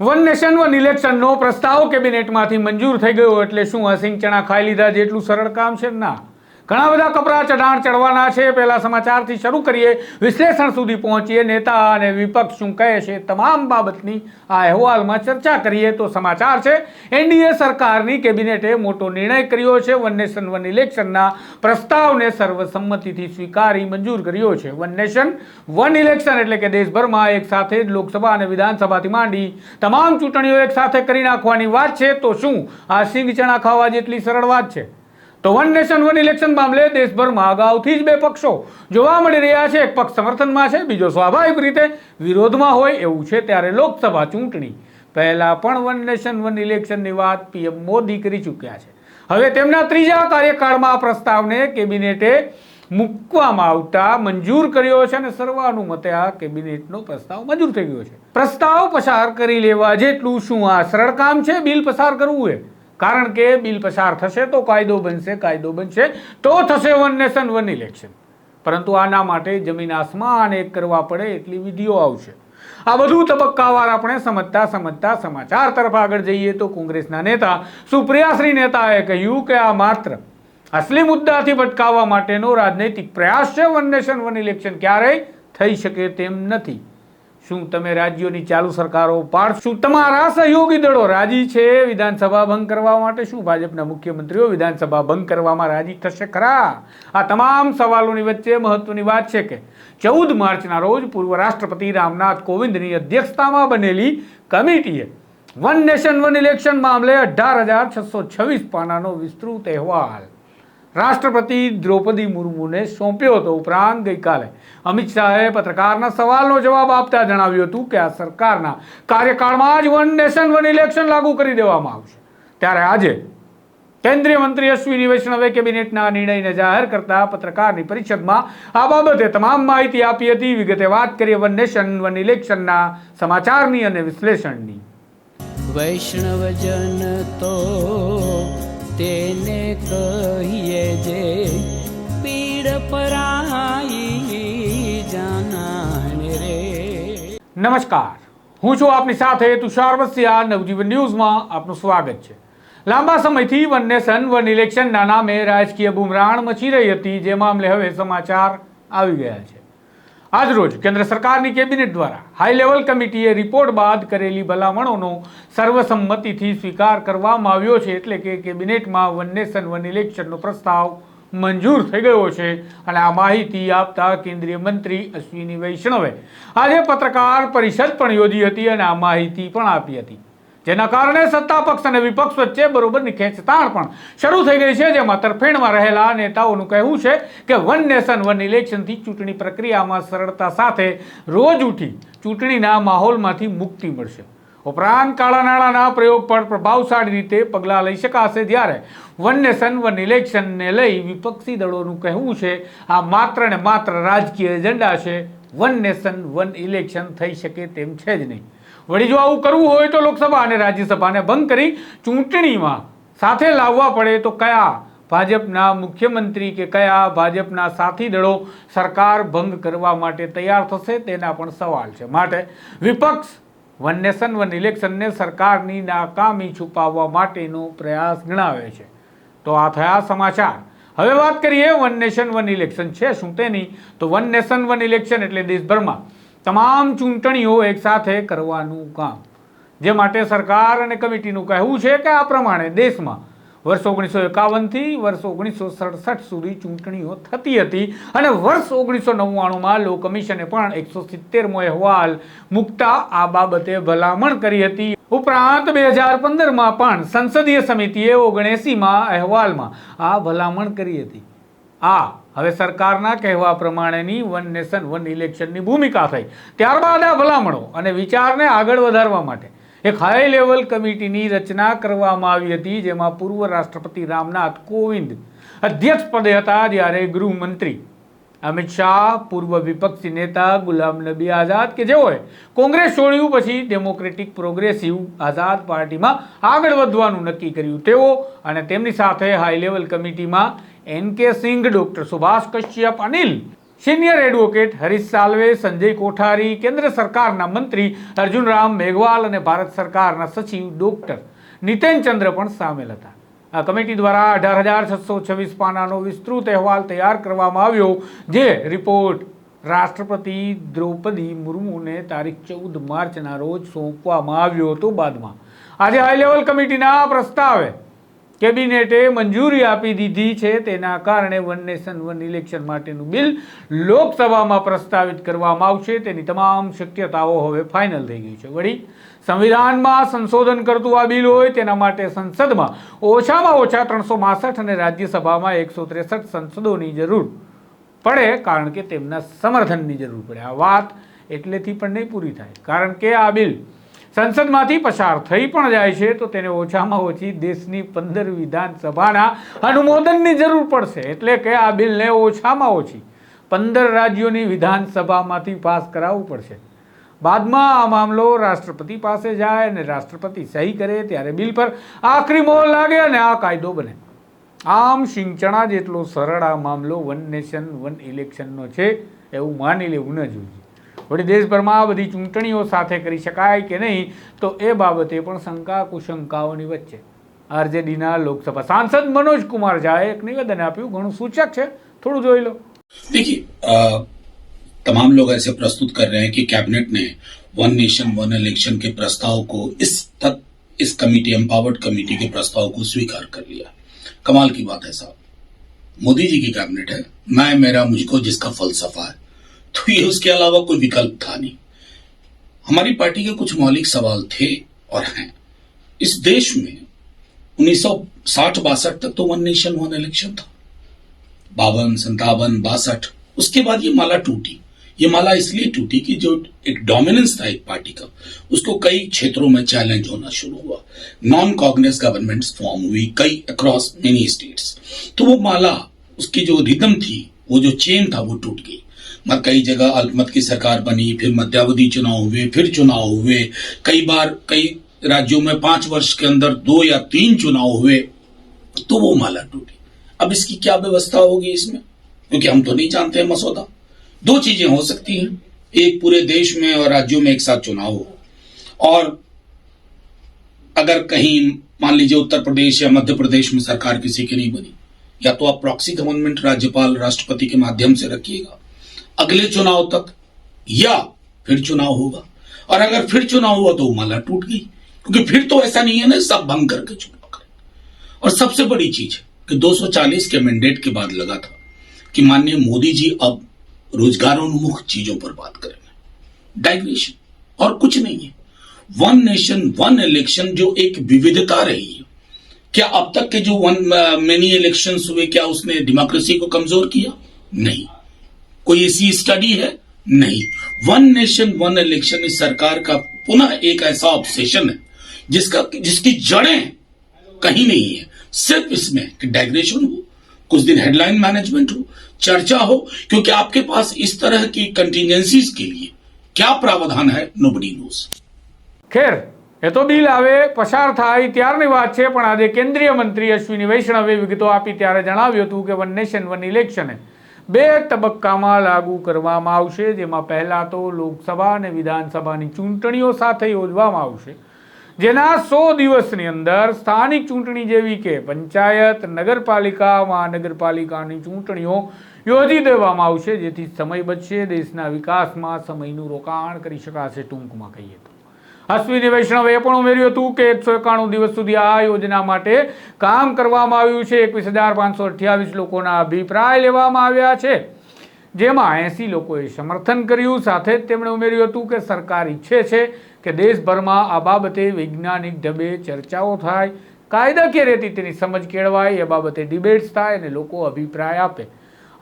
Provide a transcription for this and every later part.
One nation, one ઇલેક્શનનો પ્રસ્તાવ કેબિનેટમાંથી મંજૂર થઈ ગયો, એટલે શું આ સિંગ ચણા ખાઈ લીધા જેટલું સરળ કામ છે ના? ઘણા બધા કપરા ચઢાણ ચડવાના છે. પહેલા સમાચારથી શરૂ કરીએ. વિશ્લેષણ સુધી પહોંચીએ. નેતા અને વિપક્ષ શું કહે છે તમામ બાબતની આ અહેવાલમાં ચર્ચા કરીએ. તો સમાચાર છે, એનડીએ સરકારની કેબિનેટે મોટો નિર્ણય કર્યો છે. વન નેશન, વન ઇલેક્શનના પ્રસ્તાવને સર્વસંમતિથી સ્વીકારી મંજૂર કર્યો છે. વન નેશન, વન ઇલેક્શન એટલે કે દેશભરમાં એક સાથે જ લોકસભા અને વિધાનસભાથી માંડી તમામ ચૂંટણીઓ એક સાથે કરી નાખવાની વાત છે. તો શું આ સિંગ ચણા ખાવા જેટલી સરળ વાત છે? તો વન નેશન, વન ઇલેક્શન મામલે દેશભરમાં અગાઉથી જ બે પક્ષો જોવા મળી રહ્યા છે. એક પક્ષ સમર્થનમાં છે, બીજો સ્વાભાવિક રીતે વિરોધમાં હોય એવું છે ત્યારે લોકસભા ચૂંટણી. પહેલાં પણ વન નેશન, વન ઇલેક્શનની વાત પીએમ મોદી કરી ચૂક્યા છે. હવે તેમના ત્રીજા કાર્યકાળમાં આ પ્રસ્તાવને કેબિનેટે મૂકવામાં આવતા મંજૂર કર્યો છે અને સર્વાનુમતે આ કેબિનેટનો પ્રસ્તાવ મંજૂર થઈ ગયો છે. પ્રસ્તાવ પસાર કરી લેવા જેટલું શું આ સરળ કામ છે? બિલ પસાર કરવું એ કારણ કે બિલ પસાર થશે તો કાયદો બનશે કાયદો બનશે, તો થશે વન નેશન, વન ઇલેક્શન. પરંતુ આના માટે જમીન આસમાન એક કરવા પડે એટલી વિધિઓ આવશે. આ બધું તબક્કાવાર આપણે સમજતા સમજતા સમાચાર તરફ આગળ જઈએ તો કોંગ્રેસના નેતા, સુપ્રિયાશ્રી નેતાએ કહ્યું કે આ માત્ર અસલી મુદ્દાથી ભટકાવવા માટેનો રાજનૈતિક પ્રયાસ છે. વન નેશન, વન ઇલેક્શન ક્યારેય થઈ શકે તેમ નથી. શું તમે રાજ્યોની ચાલુ સરકારો પાડ શું તમારા સહયોગી દળો રાજી છે? વિધાનસભા ભંગ કરવા માટે શું ભાજપના મુખ્યમંત્રીઓ વિધાનસભા ભંગ કરવામાં રાજી થશે? ખરા. આ તમામ સવાલોની વચ્ચે મહત્વની વાત છે કે ચૌદ માર્ચના રોજ પૂર્વ રાષ્ટ્રપતિ રામનાથ કોવિંદની અધ્યક્ષતામાં બનેલી કમિટીએ વન નેશન, વન ઇલેક્શન મામલે અઢાર હજાર છસો છવ્વીસ પાનાનો વિસ્તૃત અહેવાલ રાષ્ટ્રપતિ દ્રૌપદી મુર્મુને સોંપ્યો હતો ઉપરાંત ગઈકાલે. અમિત શાહે પત્રકારના સવાલનો જવાબ આપતા જણાવ્યું હતું કે આ સરકારના કાર્યકાળમાં જ વન નેશન, વન ઇલેક્શન લાગુ કરી દેવામાં આવશે. ત્યારે આજે કેન્દ્રીય મંત્રી અશ્વિની વૈષ્ણવે કેબિનેટના નિર્ણયને જાહેર કરતા પત્રકારની પરિષદમાં આ બાબતે તમામ માહિતી આપી હતી. વિગતે વાત કરીએ વન નેશન, વન ઇલેક્શનના સમાચારની અને વિશ્લેષણની. વૈષ્ણવજન તો તેને કહીએ જે પીડ પરાઈ જાનાને રે. નમસ્કાર. હું છું આપની સાથે તુષાર વસિયા. નવજીવન ન્યૂઝમાં આપનું સ્વાગત છે. લાંબા સમયથી વન નેશન વન ઇલેક્શનના નામે રાજકીય બુમરાણ મચી રહી હતી. જે મામલે હવે સમાચાર આવી ગયા છે. આજરોજ કેન્દ્ર સરકારની કેબિનેટ દ્વારા હાઈ લેવલ કમિટીએ રિપોર્ટ બાદ કરેલી ભલામણોનો સર્વસંમતિથી સ્વીકાર કરવામાં આવ્યો છે એટલે કે કેબિનેટમાં વન નેશન, વન ઇલેક્શનનો પ્રસ્તાવ મંજૂર થઈ ગયો છે અને આ માહિતી આપતા કેન્દ્રીય મંત્રી અશ્વિની વૈષ્ણવે આજે પત્રકાર પરિષદ પણ યોજી હતી અને આ માહિતી પણ આપી હતી. જેના કારણે સત્તા પક્ષ અને વિપક્ષ વચ્ચે બરોબરની ખેંચતાણ પણ શરૂ થઈ ગઈ છે, જેમાં તરફેણમાં રહેલા નેતાઓનું કહેવું છે કે વન નેશન, વન ઇલેક્શનથી ચૂંટણી પ્રક્રિયામાં સરળતા સાથે રોજ ઉઠી ચૂંટણીના માહોલમાંથી મુક્તિ મળશે. ઉપરાંત કાળા નાણાંના પ્રયોગ પર પ્રભાવશાળી રીતે પગલાં લઈ શકાશે જ્યારે વન નેશન, વન ઇલેક્શનને લઈ વિપક્ષી દળોનું કહેવું છે, આ માત્ર ને માત્ર રાજકીય એજન્ડા છે, વન નેશન, વન ઇલેક્શન થઈ શકે તેમ છે જ નહીં. વળી જો આવું કરવું હોય તો લોકસભા અને રાજ્યસભાને ભંગ કરી ચૂંટણીમાં સાથે લાવવા પડે તો કયા ભાજપના મુખ્યમંત્રી કે કયા ભાજપના સાથી દળો સરકાર ભંગ કરવા માટે તૈયાર થશે તેના પણ સવાલ છે. માટે વિપક્ષ વન નેશન, વન ઇલેક્શનને સરકારની નાકામી છુપાવવા માટેનો પ્રયાસ ગણાવે છે. તો આ થયા સમાચાર. હવે વાત કરીએ વન નેશન, વન ઇલેક્શન છે શું તેની? તો વન નેશન, વન ઇલેક્શન એટલે દેશભરમાં તમામ ચૂંટણીઓ એકસાથે કરવાનું કામ. જે માટે સરકાર અને કમિટીનું કહેવું છે કે આ પ્રમાણે દેશમાં વર્ષ ઓગણીસો એકાવનથી વર્ષ ઓગણીસો સડસઠ સુધી ચૂંટણીઓ થતી હતી અને વર્ષ ઓગણીસો નવ્વાણુંમાં લો કમિશને પણ એકસો સિત્તેરમો અહેવાલ મૂકતા આ બાબતે ભલામણ કરી હતી. ઉપરાંત બે હજાર પંદરમાં પણ સંસદીય સમિતિએ ઓગણએંસીમાં અહેવાલમાં આ ભલામણ કરી હતી. આ હવે સરકારના કહેવા પ્રમાણેની વન નેશન, વન ઇલેક્શનની ભૂમિકા થઈ. ત્યારબાદ આ ભલામણો અને વિચારને આગળ વધારવા માટે એક હાઈ લેવલ કમિટીની રચના કરવામાં આવી હતી, જેમાં પૂર્વ રાષ્ટ્રપતિ રામનાથ કોવિંદ અધ્યક્ષ પદે હતા, જ્યારે ગૃહમંત્રી અમિત શાહ, પૂર્વ વિપક્ષી નેતા ગુલામ નબી આઝાદ કે જેઓએ કોંગ્રેસ છોડ્યું પછી ડેમોક્રેટિક પ્રોગ્રેસિવ આઝાદ પાર્ટીમાં આગળ વધવાનું નક્કી કર્યું. તેઓ અને તેમની સાથે high level કમિટીમાં N K Singh doctor Subhash Kashyap Anil senior advocate Harish Salve Sanjay Kothari કેન્દ્ર સરકારના મંત્રી અર્જુન રામ મેઘવાલ અને ભારત સરકારના સચિવ ડોક્ટર નીતેન ચંદ્ર પણ સામેલ હતા. આ કમિટી દ્વારા અઢાર હજાર છસો છવ્વીસ પાનાનો વિસ્તૃત અહેવાલ તૈયાર કરવામાં આવ્યો, જે રિપોર્ટ રાષ્ટ્રપતિ દ્રૌપદી મુર્મુને તારીખ ચૌદ માર્ચના રોજ સોંપવામાં આવ્યો હતો બાદમાં. આજે હાઈ લેવલ કમિટીના પ્રસ્તાવે કેબિનેટે મંજૂરી આપી દીધી છે. તેના કારણે વન નેશન, વન ઇલેક્શન માટેનું બિલ લોકસભામાં પ્રસ્તાવિત કરવામાં આવશે. તેની તમામ શક્યતાઓ હવે ફાઇનલ થઈ ગઈ છે. વળી સંવિધાનમાં સંશોધન કરતું આ બિલ હોય તેના માટે સંસદમાં ઓછામાં ઓછા ત્રણસો અને રાજ્યસભામાં એકસો ત્રેસઠ સંસદોની જરૂર પડે, કારણ કે તેમના સમર્થનની જરૂર પડે. આ વાત એટલેથી પણ નહીં પૂરી થાય. કારણ કે આ બિલ સંસદમાંથી પસાર થઈ પણ જાય છે, તો તેને ઓછામાં ઓછી દેશની પંદર વિધાનસભાના અનુમોદનની જરૂર પડશે. એટલે કે આ બિલને ઓછામાં ઓછી પંદર રાજ્યોની વિધાનસભામાંથી પાસ કરાવવું પડશે. બાદમાં આ મામલો રાષ્ટ્રપતિ પાસે જાય અને રાષ્ટ્રપતિ સહી કરે ત્યારે બિલ પર આખરી મોહર લાગે અને આ કાયદો બને. આમ સિંચણા જેટલો સરળ આ મામલો વન નેશન, વન ઇલેક્શનનો છે, એવું માની લેવું ન જોઈએ. વળી દેશભરમાં આ બધી ચૂંટણીઓ સાથે કરી શકાય કે નહીં તો એ બાબતે પણ શંકા કુશંકાઓની વચ્ચે આરજેડીના લોકસભા સાંસદ મનોજ કુમાર ઝાએ એક નિવેદન આપ્યું ઘણું સૂચક છે થોડું જોઈ લો देखिए अ, तमाम लोग ऐसे प्रस्तुत कर रहे हैं कि कैबिनेट ने वन नेशन वन इलेक्शन के प्रस्ताव को इस तक इस कमेटी एम्पावर्ड कमेटी के प्रस्ताव को स्वीकार कर लिया कमाल की बात है साहब मोदी जी की कैबिनेट है मैं मेरा मुझको जिसका फलसफा है तो ये उसके अलावा कोई विकल्प था नहीं। हमारी पार्टी के कुछ मौलिक सवाल थे और हैं। इस देश में उन्नीस सौ साठ बासठ तक तो वन नेशन वन इलेक्शन था। बावन संतावन बासठ, उसके बाद ये माला टूटी। ये माला इसलिए टूटी कि जो एक डोमिनेंस था एक पार्टी का, उसको कई क्षेत्रों में चैलेंज होना शुरू हुआ। नॉन कांग्रेस गवर्नमेंट्स फॉर्म हुई, कई अक्रॉस मेनी स्टेट्स तो वो माला, उसकी जो रिदम थी, वो जो चेन था, वो टूट गई। मगर कई जगह अल्पमत की सरकार बनी, फिर मध्यावधि चुनाव हुए, फिर चुनाव हुए। कई बार कई राज्यों में पाँच वर्ष के अंदर दो या तीन चुनाव हुए तो वो माला टूटी अब इसकी क्या व्यवस्था होगी इसमें? क्योंकि हम तो नहीं जानते हैं मसौदा। दो चीज़ें हो सकती हैं। एक पूरे देश में और राज्यों में एक साथ चुनाव हो। और अगर कहीं, मान लीजिए उत्तर प्रदेश या मध्य प्रदेश में सरकार किसी की नहीं बनी, या तो आप प्रॉक्सी गवर्नमेंट राज्यपाल, राष्ट्रपति के माध्यम से रखिएगा। अगले चुनाव तक, या फिर चुनाव होगा। और अगर फिर चुनाव हुआ तो माला टूट गई, क्योंकि फिर तो ऐसा नहीं है ना, सब भंग करके चुनाव करें और सबसे बड़ी चीज़ है कि 240 के मैंडेट के बाद लगा था कि माननीय मोदी जी अब रोजगारोन्मुख चीज़ों पर बात करेंगे। डाइग्रेशन और कुछ नहीं है। वन नेशन वन इलेक्शन जो एक विविधता रही है। क्या अब तक के जो वन मेनी इलेक्शन हुए, क्या उसने डेमोक्रेसी को कमज़ोर किया? नहीं। कोई ऐसी स्टडी है नहीं वन नेशन वन इलेक्शन इस सरकार का पुनः एक ऐसा ऑब्सेशन है जिसका जिसकी जड़ें कहीं नहीं है सिर्फ इसमें कि डाइग्रेशन हो कुछ दिन हेडलाइन मैनेजमेंट हो चर्चा हो क्योंकि आपके पास इस तरह की कंटिजेंसीज के लिए क्या प्रावधान है नो बडी नोज ખેર એ તો બિલ આવે પસાર થાય ત્યારની વાત છે પણ આજે કેન્દ્રીય મંત્રી અશ્વિની વૈષ્ણવે વિગતો આપી ત્યારે જણાવ્યું હતું કે વન નેશન વન ઇલેક્શને બે તબક્કામાં લાગુ કરવામાં આવશે, જેમાં પહેલાં તો લોકસભા અને વિધાનસભાની ચૂંટણીઓ સાથે યોજવામાં આવશે. જેના સો દિવસની અંદર સ્થાનિક ચૂંટણી જેવી કે પંચાયત, નગરપાલિકા, મહાનગરપાલિકાની ચૂંટણીઓ યોજી દેવામાં આવશે, જેથી સમય બચશે, દેશના વિકાસમાં સમયનું રોકાણ કરી શકાશે, ટૂંકમાં કહીએ તો. અશ્વિની વૈષ્ણવે એ પણ ઉમેર્યું હતું કે એકસો એકાણું દિવસ સુધી આ યોજના માટે કામ કરવામાં આવ્યું છે. એકવીસ હજાર પાંચસો અઠ્યાવીસ લોકોના અભિપ્રાય લેવામાં આવ્યા છે. જેમાં એંસી લોકોએ સમર્થન કર્યું. સાથે જ તેમણે ઉમેર્યું હતું કે સરકાર ઈચ્છે છે કે દેશભરમાં આ બાબતે વૈજ્ઞાનિક ઢબે ચર્ચાઓ થાય. કાયદાકીય રીતે તેની સમજ કેળવાય. એ બાબતે ડિબેટ્સ થાય અને લોકો અભિપ્રાય આપે.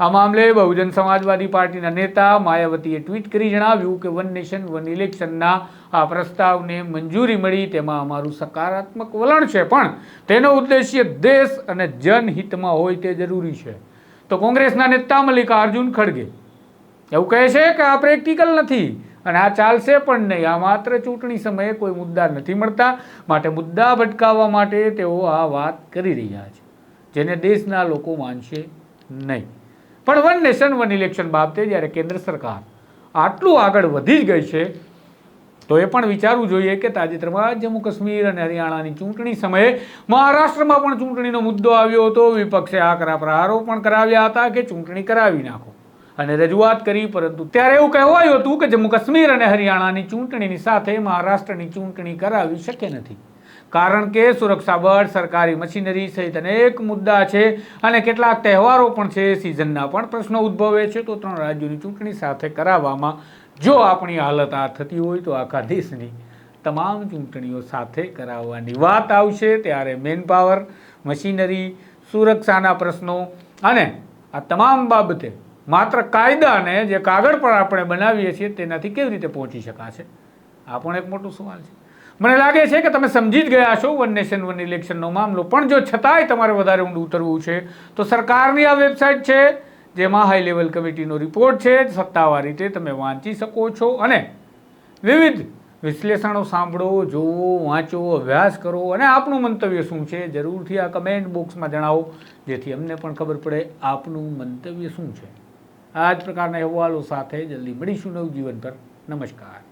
આ મામલે બહુજન સમાજવાદી પાર્ટીના નેતા માયાવતીએ ટ્વીટ કરી જણાવ્યું કે વન નેશન, વન ઇલેક્શનના આ પ્રસ્તાવને મંજૂરી મળી તેમાં અમારું સકારાત્મક વલણ છે. પણ તેનો ઉદ્દેશ્ય દેશ અને જનહિતમાં હોય તે જરૂરી છે. તો કોંગ્રેસના નેતા મલ્લિકાર્જુન ખડગે એવું કહે છે કે આ પ્રેક્ટિકલ નથી અને આ ચાલશે પણ નહીં. આ માત્ર ચૂંટણી સમયે કોઈ મુદ્દા નથી મળતા. માટે મુદ્દા ભટકાવવા માટે તેઓ આ વાત કરી રહ્યા છે. જેને દેશના લોકો માનશે નહીં. પણ વન નેશન, વન ઇલેક્શન બાબતે જ્યારે કેન્દ્ર સરકાર આટલું આગળ વધી જ ગઈ છે, તો એ પણ વિચારવું જોઈએ કે તાજેતરમાં જમ્મુ કાશ્મીર અને હરિયાણાની ચૂંટણી સમયે મહારાષ્ટ્રમાં પણ ચૂંટણીનો મુદ્દો આવ્યો હતો. વિપક્ષે આકરા પ્રહારો પણ કરાવ્યા હતા કે ચૂંટણી કરાવી નાખો. અને રજૂઆત કરી, પરંતુ ત્યારે એવું કહેવાયું હતું કે જમ્મુ કાશ્મીર અને હરિયાણાની ચૂંટણીની સાથે મહારાષ્ટ્રની ચૂંટણી કરાવી શક્ય નથી. કારણ કે સુરક્ષા બળ, સરકારી મશીનરી સહિત અનેક મુદ્દા છે અને કેટલાક તહેવારો પણ છે. સિઝનના પણ પ્રશ્નો ઉદ્ભવે છે. તો ત્રણ રાજ્યોની ચૂંટણી સાથે કરાવવામાં જો આપણી હાલત આ થતી હોય તો આખા દેશની તમામ ચૂંટણીઓ સાથે કરાવવાની વાત આવશે. ત્યારે મેન પાવર, મશીનરી, સુરક્ષાના પ્રશ્નો અને આ તમામ બાબતે માત્ર કાયદાને જે કાગળ પર આપણે બનાવીએ છીએ તેનાથી કેવી રીતે પહોંચી શકાશે? આ પણ એક મોટો સવાલ છે. મને લાગે છે કે તમે સમજી જ ગયા છો વન નેશન વન ઇલેક્શનનો મામલો. પણ જો છતાંય તમારે વધારે ઊંડું ઉતરવું છે, તો સરકારની આ વેબસાઇટ છે, જેમાં હાઈ લેવલ કમિટીનો રિપોર્ટ છે, સત્તાવાર રીતે તમે વાંચી શકો છો. અને વિવિધ વિશ્લેષણો સાંભળો જોવો વાંચો, અભ્યાસ કરો. અને આપનું મંતવ્ય શું છે, જરૂરથી આ કમેન્ટ બોક્સમાં જણાવો, જેથી અમને પણ ખબર પડે આપનું મંતવ્ય શું છે. આ જ પ્રકારના અહેવાલો સાથે જલ્દી મળીશું નવજીવન પર. નમસ્કાર.